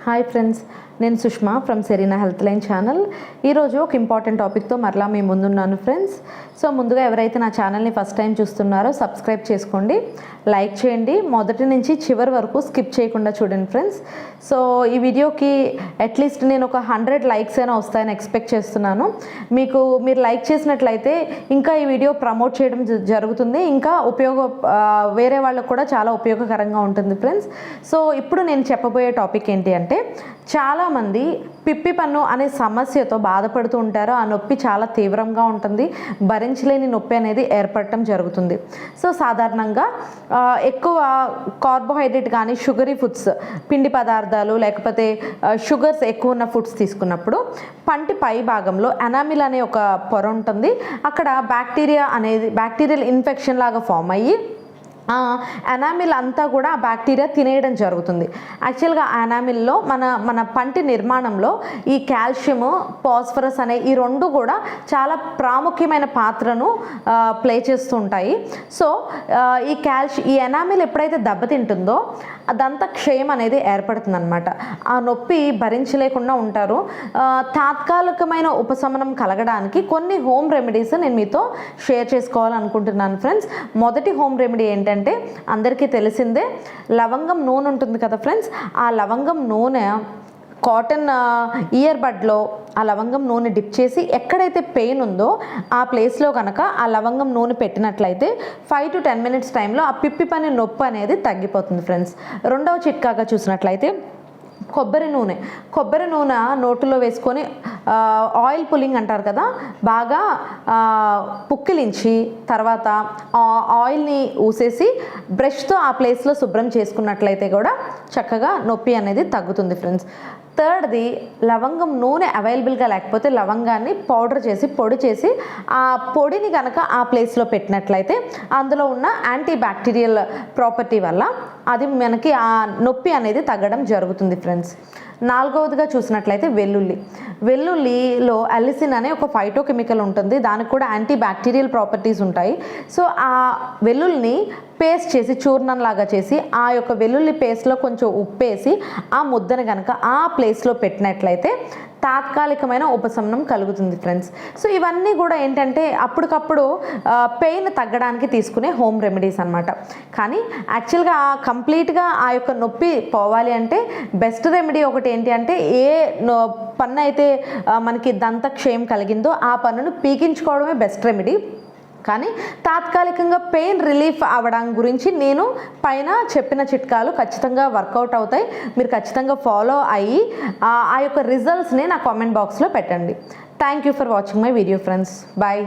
Hi friends నేను Sushma from Serena health line channel ఈరోజు ఒక ఇంపార్టెంట్ టాపిక్తో మరలా మీ ముందున్నాను ఫ్రెండ్స్ సో ముందుగా ఎవరైతే నా ఛానల్ని ఫస్ట్ టైం చూస్తున్నారో సబ్స్క్రైబ్ చేసుకోండి. లైక్ చేయండి. మొదటి నుంచి చివరి వరకు స్కిప్ చేయకుండా చూడండి ఫ్రెండ్స్ సో ఈ వీడియోకి అట్లీస్ట్ నేను ఒక హండ్రెడ్ లైక్స్ అయినా వస్తాయని ఎక్స్పెక్ట్ చేస్తున్నాను. మీకు మీరు లైక్ చేసినట్లయితే ఇంకా ఈ వీడియో ప్రమోట్ చేయడం జ- జరుగుతుంది. ఇంకా ఉపయోగ వేరే వాళ్ళకు కూడా చాలా ఉపయోగకరంగా ఉంటుంది ఫ్రెండ్స్ సో ఇప్పుడు నేను చెప్పబోయే టాపిక్ ఏంటి అంటే చాలామంది పిప్పి పన్ను అనే సమస్యతో బాధపడుతూ ఉంటారు. ఆ నొప్పి చాలా తీవ్రంగా ఉంటుంది. భరించలేని నొప్పి అనేది ఏర్పడటం జరుగుతుంది. సో సాధారణంగా ఎక్కువ కార్బోహైడ్రేట్ కానీ షుగరీ ఫుడ్స్ పిండి పదార్థాలు లేకపోతే షుగర్స్ ఎక్కువ ఉన్న ఫుడ్స్ తీసుకున్నప్పుడు పంటి పై భాగంలో ఎనామిల్ అనే ఒక పొర ఉంటుంది. అక్కడ బ్యాక్టీరియా అనేది బ్యాక్టీరియల్ ఇన్ఫెక్షన్ లాగా ఫామ్ అయ్యి అనామిల్ ఎనామిల్ అంతా కూడా ఆ బ్యాక్టీరియా తినేయడం జరుగుతుంది. యాక్చువల్గా అనామిల్లో ఎనామిల్లో మన మన పంటి నిర్మాణంలో ఈ కాల్షియము పాస్ఫరస్ అనే ఈ రెండు కూడా చాలా ప్రాముఖ్యమైన పాత్రను ప్లే చేస్తుంటాయి. సో ఈ కాల్షి ఈ ఎనామిల్ ఎప్పుడైతే దెబ్బతింటుందో అదంతా క్షయం అనేది ఏర్పడుతుంది అనమాట ఆ నొప్పి భరించలేకుండా ఉంటారు. తాత్కాలికమైన ఉపశమనం కలగడానికి కొన్ని హోమ్ రెమెడీస్ నేను మీతో షేర్ చేసుకోవాలనుకుంటున్నాను ఫ్రెండ్స్. మొదటి హోమ్ రెమెడీ ఏంటంటే అందరికీ తెలిసిందే లవంగం నూనె ఉంటుంది కదా ఫ్రెండ్స్ ఆ లవంగం నూనె కాటన్ ఇయర్ బడ్లో ఆ లవంగం నూనె డిప్ చేసి ఎక్కడైతే పెయిన్ ఉందో ఆ ప్లేస్లో కనుక ఆ లవంగం నూనె పెట్టినట్లయితే ఫైవ్ టు టెన్ మినిట్స్ టైంలో ఆ పిప్పి పని నొప్పి అనేది తగ్గిపోతుంది ఫ్రెండ్స్. రెండవ చిట్కాగా చూసినట్లయితే కొబ్బరి నూనె. కొబ్బరి నూనె నోటులో వేసుకొని ఆయిల్ పుల్లింగ్ అంటారు కదా బాగా పుక్కిలించి తర్వాత ఆయిల్ని ఊసేసి బ్రష్తో ఆ ప్లేస్లో శుభ్రం చేసుకున్నట్లయితే కూడా చక్కగా నొప్పి అనేది తగ్గుతుంది ఫ్రెండ్స్ థర్డ్ది లవంగం నూనె అవైలబుల్గా లేకపోతే లవంగాన్ని పౌడర్ చేసి పొడి చేసి ఆ పొడిని కనుక ఆ ప్లేస్లో పెట్టినట్లయితే అందులో ఉన్న యాంటీ బ్యాక్టీరియల్ ప్రాపర్టీ వల్ల అది మనకి ఆ నొప్పి అనేది తగ్గడం జరుగుతుంది ఫ్రెండ్స్. నాలుగవదిగా చూసినట్లయితే వెల్లుల్లి. వెల్లుల్లిలో అలిసిన్ అనే ఒక ఫైటోకెమికల్ ఉంటుంది. దానికి కూడా యాంటీ బ్యాక్టీరియల్ ప్రాపర్టీస్ ఉంటాయి. సో ఆ వెల్లుల్ని పేస్ట్ చేసి చూర్ణం లాగా చేసి ఆ యొక్క వెల్లుల్లి పేస్ట్లో కొంచెం ఉప్పేసి ఆ ముద్దను కనుక ఆ ప్లేస్లో పెట్టినట్లయితే తాత్కాలికమైన ఉపశమనం కలుగుతుంది ఫ్రెండ్స్ సో ఇవన్నీ కూడా ఏంటంటే అప్పటికప్పుడు పెయిన్ తగ్గడానికి తీసుకునే హోమ్ రెమెడీస్ అనమాట కానీ యాక్చువల్గా కంప్లీట్గా ఆ యొక్క నొప్పి పోవాలి అంటే బెస్ట్ రెమెడీ ఒకటి ఏంటి అంటే ఏ పన్ను అయితే మనకి దంత క్షయం కలిగిందో ఆ పన్నును పీకించుకోవడమే బెస్ట్ రెమెడీ కానీ తాత్కాలికంగా పెయిన్ రిలీఫ్ అవ్వడం గురించి నేను పైన చెప్పిన చిట్కాలు ఖచ్చితంగా వర్కౌట్ అవుతాయి. మీరు ఖచ్చితంగా ఫాలో అయ్యి ఆ ఆ యొక్క రిజల్ట్స్ని నా కామెంట్ బాక్స్లో పెట్టండి. Thank you for watching my video friends bye